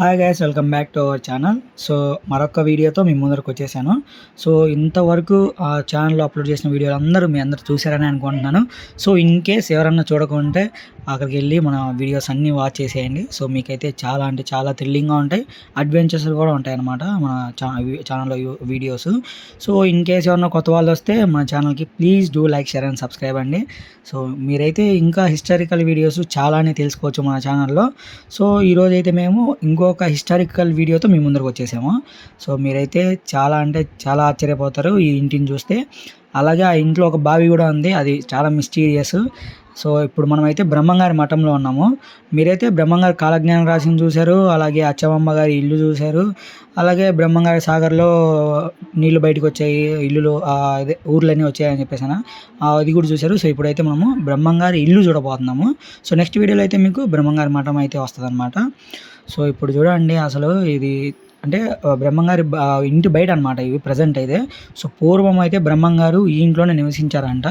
Hi guys welcome back to our channel so మరొక వీడియోతో మీ ముందరకు వచ్చేసాను. సో ఇంతవరకు ఆ ఛానల్లో అప్లోడ్ చేసిన వీడియోలు అందరూ మీ అందరూ చూసారని అనుకుంటున్నాను. సో ఇన్ కేస్ ఎవరన్నా చూడకుంటే అక్కడికి వెళ్ళి మన వీడియోస్ అన్నీ వాచ్ చేసేయండి. సో మీకైతే చాలా అంటే చాలా థ్రిల్లింగ్గా ఉంటాయి. అడ్వెంచర్స్ కూడా ఉంటాయి అన్నమాట మన ఛానల్లో వీడియోస్ సో ఇన్ కేస్ ఎవరన్నా కొత్త వాళ్ళు వస్తే మన ఛానల్కి please do like share and subscribe అండి. సో మీరైతే ఇంకా హిస్టారికల్ వీడియోస్ చాలానే తెలుసుకోవచ్చు మన ఛానల్లో సో ఈరోజైతే మేము ఇంకో ఇంకొక హిస్టారికల్ వీడియోతో మీ ముందరకు వచ్చేసాము. సో మీరైతే చాలా అంటే చాలా ఆశ్చర్యపోతారు ఈ ఇంటిని చూస్తే. అలాగే ఆ ఇంట్లో ఒక బావి కూడా ఉంది. అది చాలా మిస్టీరియస్ సో ఇప్పుడు మనమైతే బ్రహ్మంగారి మఠంలో ఉన్నాము. మీరైతే బ్రహ్మంగారి కాలజ్ఞానం రాసింది చూశారు. అలాగే అచ్చమ్మ గారి ఇల్లు చూశారు. అలాగే బ్రహ్మంగారి సాగర్లో నీళ్ళు బయటకు వచ్చాయి. ఇల్లులు అదే ఊర్లన్నీ వచ్చాయని చెప్పేసి అది కూడా చూశారు. సో ఇప్పుడైతే మనము బ్రహ్మంగారి ఇల్లు చూడబోతున్నాము. సో నెక్స్ట్ వీడియోలో అయితే మీకు బ్రహ్మంగారి మఠం అయితే వస్తుంది సో ఇప్పుడు చూడండి అసలు ఇది అంటే బ్రహ్మంగారి ఇంటి బయట అనమాట ఇవి ప్రజెంట్ అయితే. సో పూర్వం అయితే బ్రహ్మంగారు ఈ ఇంట్లోనే నివసించారంట.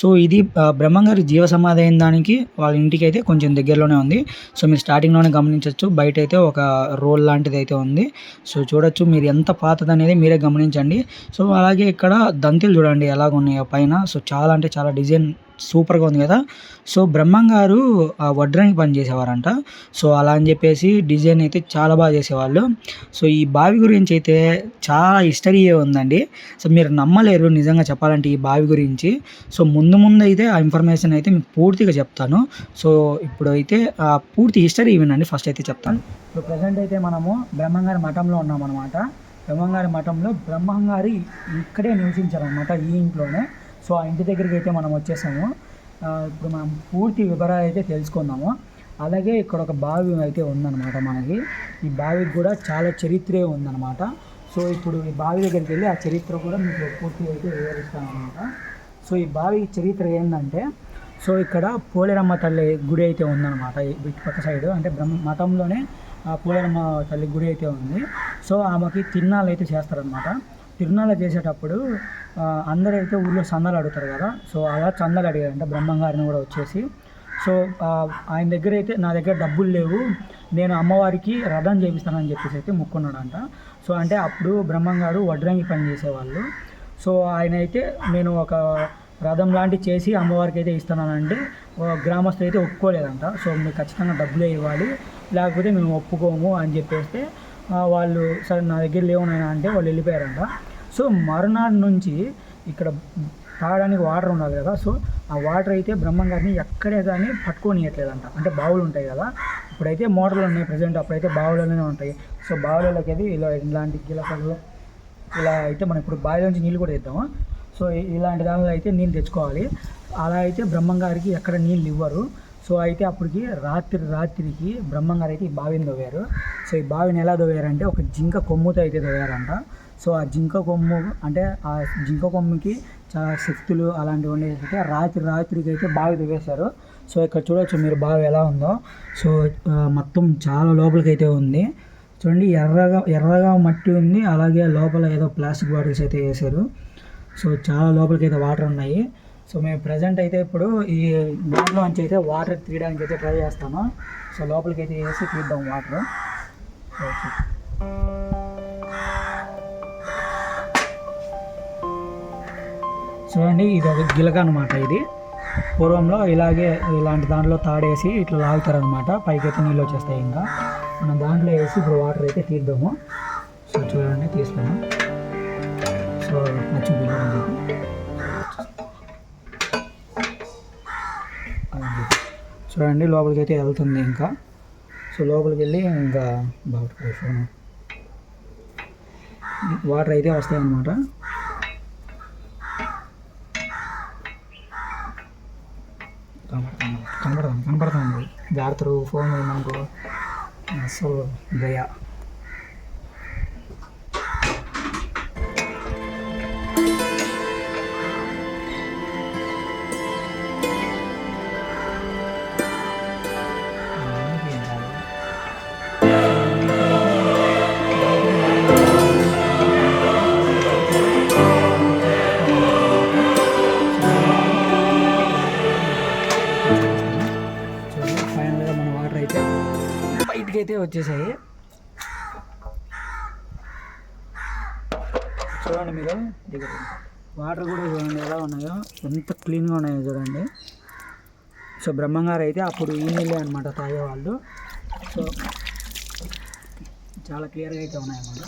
సో ఇది బ్రహ్మంగారి జీవ సమాధి అయిన దానికి వాళ్ళ ఇంటికి అయితే కొంచెం దగ్గరలోనే ఉంది. సో మీరు స్టార్టింగ్లోనే గమనించవచ్చు బయట అయితే ఒక రోల్ లాంటిది అయితే ఉంది. సో చూడొచ్చు మీరు ఎంత పాతది అనేది మీరే గమనించండి. సో అలాగే ఇక్కడ దంతులు చూడండి ఎలాగ ఉన్నాయో పైన. సో చాలా అంటే చాలా డిజైన్ సూపర్గా ఉంది కదా. సో బ్రహ్మం గారు వడ్రానికి పని చేసేవారంట. సో అలా అని చెప్పేసి డిజైన్ అయితే చాలా బాగా చేసేవాళ్ళు. సో ఈ బావి గురించి అయితే చాలా హిస్టరీ ఉందండి. సో మీరు నమ్మలేరు నిజంగా చెప్పాలంటే ఈ బావి గురించి. సో ముందు ముందు అయితే ఆ ఇన్ఫర్మేషన్ అయితే మీకు పూర్తిగా చెప్తాను. సో ఇప్పుడు అయితే పూర్తి హిస్టరీ వినండి ఫస్ట్ అయితే చెప్తాను. ఇప్పుడు ప్రజెంట్ అయితే మనము బ్రహ్మంగారి మఠంలో ఉన్నాం అనమాట బ్రహ్మంగారి మఠంలో బ్రహ్మంగారి ఇక్కడే నివసించారనమాట ఈ ఇంట్లోనే. సో ఆ ఇంటి దగ్గరికి అయితే మనం వచ్చేసాము. ఇప్పుడు మనం పూర్తి వివరాలు అయితే తెలుసుకుందాము. అలాగే ఇక్కడ ఒక బావి అయితే ఉందన్నమాట మనకి. ఈ బావికి కూడా చాలా చరిత్రే ఉందన్నమాట. సో ఇప్పుడు ఈ బావి దగ్గరికి వెళ్ళి ఆ చరిత్ర కూడా మీకు పూర్తిగా అయితే వివరిస్తాను అనమాట సో ఈ బావి చరిత్ర ఏంటంటే సో ఇక్కడ పోలేరమ్మ తల్లి గుడి అయితే ఉందన్నమాట. ఈ పక్క సైడ్ అంటే బ్రహ్మ మఠంలోనే పోలేరమ్మ తల్లి గుడి అయితే ఉంది. సో ఆమెకి తిన్నాళ్ళు అయితే చేస్తారనమాట తిరునాళ్ళ చేసేటప్పుడు అందరూ అయితే ఊళ్ళో చందాలు అడుగుతారు కదా. సో అలా చందాలు అడిగారంట. బ్రహ్మంగారిని కూడా వచ్చేసి. సో ఆయన దగ్గర అయితే నా దగ్గర డబ్బులు లేవు. నేను అమ్మవారికి రథం చేపిస్తానని చెప్పేసి అయితే మొక్కున్నాడంట. సో అంటే అప్పుడు బ్రహ్మంగారు వడ్రంగి పని చేసేవాళ్ళు. సో ఆయన అయితే నేను ఒక రథం లాంటివి చేసి అమ్మవారికి అయితే ఇస్తున్నానంటే గ్రామస్తులు అయితే ఒప్పుకోలేదంట. సో మీరు ఖచ్చితంగా డబ్బులే ఇవ్వాలి. లేకపోతే మేము ఒప్పుకోము అని చెప్పేస్తే వాళ్ళు సరే నా దగ్గర లేవు అంటే వాళ్ళు వెళ్ళిపోయారంట. సో మరునాడు నుంచి ఇక్కడ తాగడానికి వాటర్ ఉండాలి కదా. సో ఆ వాటర్ అయితే బ్రహ్మం గారిని ఎక్కడే కానీ పట్టుకోనియట్లేదంట. అంటే బావులు ఉంటాయి కదా. ఇప్పుడైతే మోటార్లు ఉన్నాయి ప్రజెంట్ అప్పుడైతే బావులలోనే ఉంటాయి. సో బావులలోకి అయితే ఇలా ఇలాంటి గిలకలు ఇలా అయితే మనం ఇప్పుడు బావిలోంచి నీళ్ళు కూడా ఇద్దాము సో ఇలాంటి దానిలో అయితే నీళ్ళు తెచ్చుకోవాలి. అలా అయితే బ్రహ్మంగారికి ఎక్కడ నీళ్ళు ఇవ్వరు. సో అయితే అప్పటికి రాత్రి రాత్రికి బ్రహ్మంగారు అయితే ఈ బావిని దవ్వారు సో ఈ బావిని ఎలా దవ్వారంటే ఒక జింక కొమ్ముతో అయితే దవ్వారంట సో ఆ జింక కొమ్ము అంటే ఆ జింక కొమ్ముకి చాలా శక్తులు అలాంటివి ఉండేసి రాత్రి రాత్రికి అయితే బావి దిగేశారు. సో ఇక్కడ చూడవచ్చు మీరు బావి ఎలా ఉందో. సో మొత్తం చాలా లోపలికి అయితే ఉంది. చూడండి ఎర్రగా ఎర్రగా మట్టి ఉంది. అలాగే లోపల ఏదో ప్లాస్టిక్ బాటిల్స్ అయితే వేశారు. సో చాలా లోపలికి అయితే వాటర్ ఉన్నాయి. సో మేము ప్రజెంట్ అయితే ఇప్పుడు ఈ దాంట్లో నుంచి అయితే వాటర్ తీయడానికి అయితే ట్రై చేస్తాము సో లోపలికి అయితే వేసి తీద్దాం వాటర్. చూడండి ఇది ఒక గిలక అనమాట ఇది. పూర్వంలో ఇలాగే ఇలాంటి దాంట్లో తాడేసి ఇట్లా లాగుతారనమాట పైకి అయితే నీళ్ళు వచ్చేస్తాయి ఇంకా. మనం దాంట్లో వేసి ఇప్పుడు వాటర్ అయితే తీద్దాము. సో చూడండి తీస్తాము సో నచ్చి చూడండి లోపలికి అయితే వెళ్తుంది ఇంకా. సో లోపలికి వెళ్ళి ఇంకా బాగా ఫోన్ వాటర్ అయితే వస్తాయి అన్నమాట కనపడుతుంది కనపడుతుంది కనపడుతుంది జాగ్రత్త ఫోన్ మనకు అసలు ఇంటికి అయితే వచ్చేసాయి. చూడండి మీరు వాటర్ కూడా చూడండి ఎలా ఉన్నాయో ఎంత క్లీన్గా ఉన్నాయో చూడండి. సో బ్రహ్మంగారు అయితే అప్పుడు ఈ నీళ్ళే అనమాట తాగేవాళ్ళు. సో చాలా క్లియర్గా అయితే ఉన్నాయన్నమాట.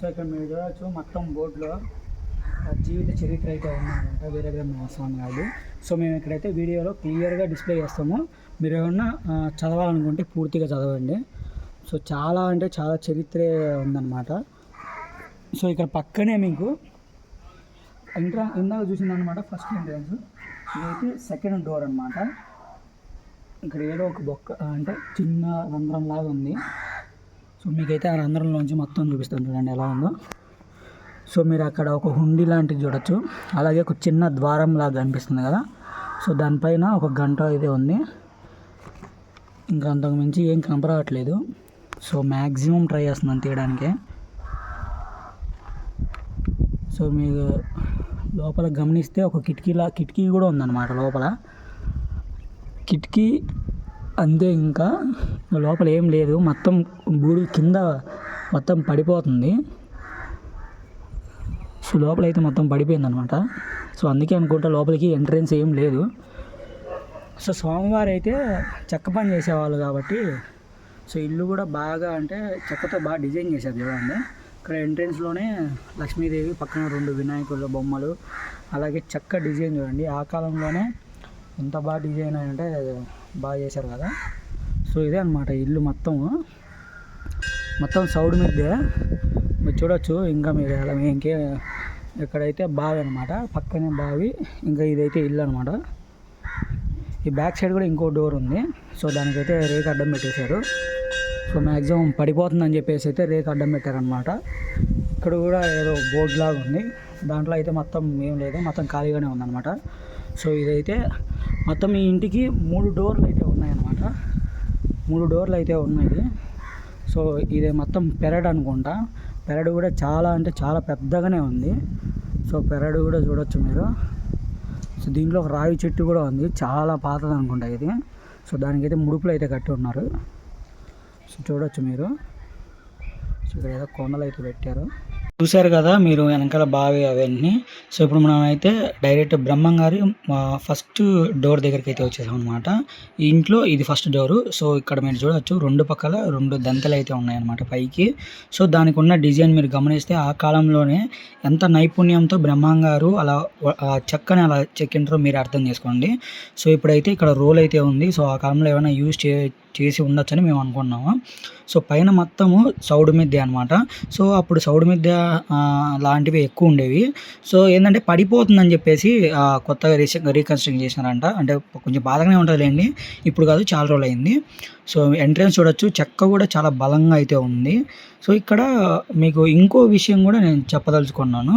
సో ఇక్కడ మీరు చూడవచ్చు మొత్తం బోర్డులో జీవిత చరిత్ర అయితే ఉందన్నమాట వీరబ్రహ్మ స్వామి గారు సో మేము ఇక్కడైతే వీడియోలో క్లియర్గా డిస్ప్లే చేస్తాము. మీరు ఏమన్నా చదవాలనుకుంటే పూర్తిగా చదవండి. సో చాలా అంటే చాలా చరిత్రే ఉందన్నమాట. సో ఇక్కడ పక్కనే మీకు ఇంట్రా ఇందాక చూసిందనమాట ఫస్ట్ ఎంట్రన్స్. ఇదైతే సెకండ్ డోర్ అనమాట ఇక్కడ ఏదో ఒక బొక్క అంటే చిన్న రంధ్రం లాగా ఉంది. సో మీకైతే ఆ రంధ్రంలోంచి మొత్తం చూపిస్తాను చూడండి ఎలా ఉందో. సో మీరు అక్కడ ఒక హుండీ లాంటిది చూడొచ్చు. అలాగే ఒక చిన్న ద్వారం లాగా కనిపిస్తుంది కదా. సో దానిపైన ఒక గంట అయితే ఉంది. ఇంకా అంతకు మించి ఏం కనపడట్లేదు. సో మ్యాక్సిమం ట్రై చేస్తున్నాను తీయడానికి. సో మీరు లోపల గమనిస్తే ఒక కిటికీలా కిటికీ కూడా ఉందన్నమాట లోపల. కిటికీ అంతే ఇంకా లోపల ఏం లేదు. మొత్తం బూడి కింద మొత్తం పడిపోతుంది. సో లోపల అయితే మొత్తం పడిపోయింది అనమాట సో అందుకే అనుకుంటా లోపలికి ఎంట్రన్స్ ఏం లేదు. సో సోమవారం అయితే చెక్క పని చేసేవాళ్ళు కాబట్టి సో ఇల్లు కూడా బాగా అంటే చెక్కతో బాగా డిజైన్ చేశారు చూడండి. ఇక్కడ ఎంట్రన్స్లోనే లక్ష్మీదేవి పక్కన రెండు వినాయకుల బొమ్మలు అలాగే చెక్క డిజైన్ చూడండి. ఆ కాలంలోనే ఎంత బాగా డిజైన్ అంటే బాగా చేశారు కదా. సో ఇదే అనమాట ఇల్లు మొత్తం. మొత్తం సౌడ్ మీదే. మీరు చూడొచ్చు ఇంకా మీరు ఇంకే ఇక్కడైతే బావి అనమాట పక్కనే బావి ఇంకా ఇదైతే ఇల్లు అనమాట ఈ బ్యాక్ సైడ్ కూడా ఇంకో డోర్ ఉంది. సో దానికైతే రేక్ అడ్డం పెట్టేశారు. సో మ్యాక్సిమం పడిపోతుందని చెప్పేసి అయితే రేక్ అడ్డం పెట్టారనమాట ఇక్కడ కూడా ఏదో బోర్డ్ లాగా ఉంది. దాంట్లో అయితే మొత్తం ఏం లేదు మొత్తం ఖాళీగానే ఉందన్నమాట. సో ఇదైతే మొత్తం ఈ ఇంటికి మూడు డోర్లు అయితే ఉన్నాయన్నమాట. మూడు డోర్లు అయితే ఉన్నాయి. సో ఇది మొత్తం పెరడ్ అనుకుంటా. పెరడు కూడా చాలా అంటే చాలా పెద్దగానే ఉంది. సో పెరడు కూడా చూడొచ్చు మీరు. సో దీంట్లో ఒక రావి చెట్టు కూడా ఉంది. చాలా పాతది అనుకుంటా ఇది. సో దానికైతే ముడుపులు అయితే కట్టి ఉన్నారు. సో చూడొచ్చు మీరు. సో ఇక్కడ ఏదో కొండలు అయితే పెట్టారు. చూశారు కదా మీరు వెనకాల బావి అవన్నీ. సో ఇప్పుడు మనం అయితే డైరెక్ట్ బ్రహ్మం గారి ఫస్ట్ డోర్ దగ్గరికి అయితే వచ్చేసాం అనమాట ఇంట్లో ఇది ఫస్ట్ డోరు. సో ఇక్కడ మీరు చూడొచ్చు రెండు పక్కల రెండు దంతలు అయితే ఉన్నాయన్నమాట పైకి. సో దానికి ఉన్న డిజైన్ మీరు గమనిస్తే ఆ కాలంలోనే ఎంత నైపుణ్యంతో బ్రహ్మం గారు అలా చెక్కని అలా చెక్కింటారో మీరు అర్థం చేసుకోండి. సో ఇప్పుడైతే ఇక్కడ రోల్ అయితే ఉంది. సో ఆ కాలంలో ఏమైనా యూజ్ చే చేసి ఉండొచ్చని మేము అనుకున్నాము. సో పైన మొత్తము సౌడు మిద్దె అనమాట సో అప్పుడు సౌడు మిద్దె లాంటివి ఎక్కువ ఉండేవి. సో ఏంటంటే పడిపోతుందని చెప్పేసి కొత్తగా రీసె రీకన్స్ట్రక్ట్ చేసినారంట. అంటే కొంచెం బాధగానే ఉంటుందిలేండి. ఇప్పుడు కాదు చాలా రోజులు అయింది సో ఎంట్రన్స్ చూడొచ్చు. చెక్క కూడా చాలా బలంగా అయితే ఉంది. సో ఇక్కడ మీకు ఇంకో విషయం కూడా నేను చెప్పదలుచుకున్నాను.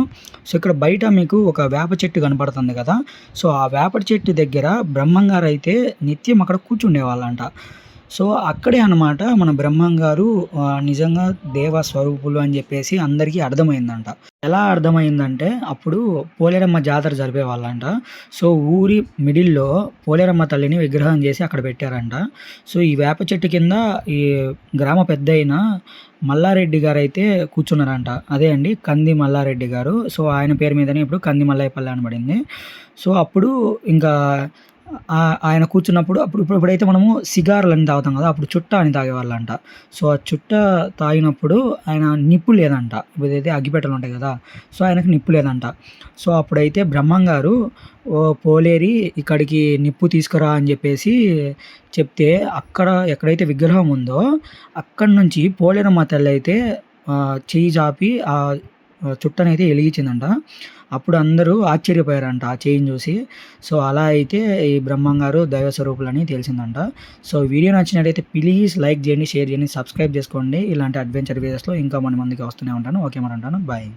సో ఇక్కడ బయట మీకు ఒక వేప చెట్టు కనపడుతుంది కదా. సో ఆ వేప చెట్టు దగ్గర బ్రహ్మంగారు అయితే నిత్యం అక్కడ కూర్చుండేవాళ్ళంట. సో అక్కడే అనమాట మన బ్రహ్మం గారు నిజంగా దేవ స్వరూపులు అని చెప్పేసి అందరికీ అర్థమైందంట. ఎలా అర్థమైందంటే అప్పుడు పోలేరమ్మ జాతర జరిపే వాళ్ళంట. సో ఊరి మిడిల్లో పోలేరమ్మ తల్లిని విగ్రహం చేసి అక్కడ పెట్టారంట. సో ఈ వేప చెట్టు కింద ఈ గ్రామ పెద్ద అయిన మల్లారెడ్డి గారు అయితే కూర్చున్నారంట. అదే అండి కంది మల్లారెడ్డి గారు. సో ఆయన పేరు మీదనే ఇప్పుడు కంది మల్లయ్యపల్లి అనబడింది. సో అప్పుడు ఇంకా ఆయన కూర్చున్నప్పుడు అప్పుడు ఇప్పుడు ఇప్పుడైతే మనము సిగార్లు అని తాగుతాం కదా అప్పుడు చుట్ట అని తాగేవాళ్ళంట. సో ఆ చుట్ట తాగినప్పుడు ఆయన నిప్పు లేదంట. ఇప్పుడైతే అగ్గిపెట్టెలు ఉంటాయి కదా సో ఆయనకు నిప్పు లేదంట. సో అప్పుడైతే బ్రహ్మం గారు ఓ పోలేరి ఇక్కడికి నిప్పు తీసుకురా అని చెప్పేసి చెప్తే అక్కడ ఎక్కడైతే విగ్రహం ఉందో అక్కడి నుంచి పోలేరమ్మ తల్లి అయితే చేయి చెయ్యి చాపి ఆ చుట్టనైతే వెలిగించిందంట. అప్పుడు అందరూ ఆశ్చర్యపోయారంట ఆ చేయిని చూసి. సో అలా అయితే ఈ బ్రహ్మం గారు దైవ స్వరూపులని తెలిసిందంట. సో వీడియో నచ్చినట్టయితే ప్లీజ్ లైక్ చేయండి షేర్ చేయండి సబ్స్క్రైబ్ చేసుకోండి. ఇలాంటి అడ్వెంచర్ వీడియోస్లో ఇంకా మన మందికి వస్తూనే ఉంటాను. ఓకే మరి అంటాను. బాయ్.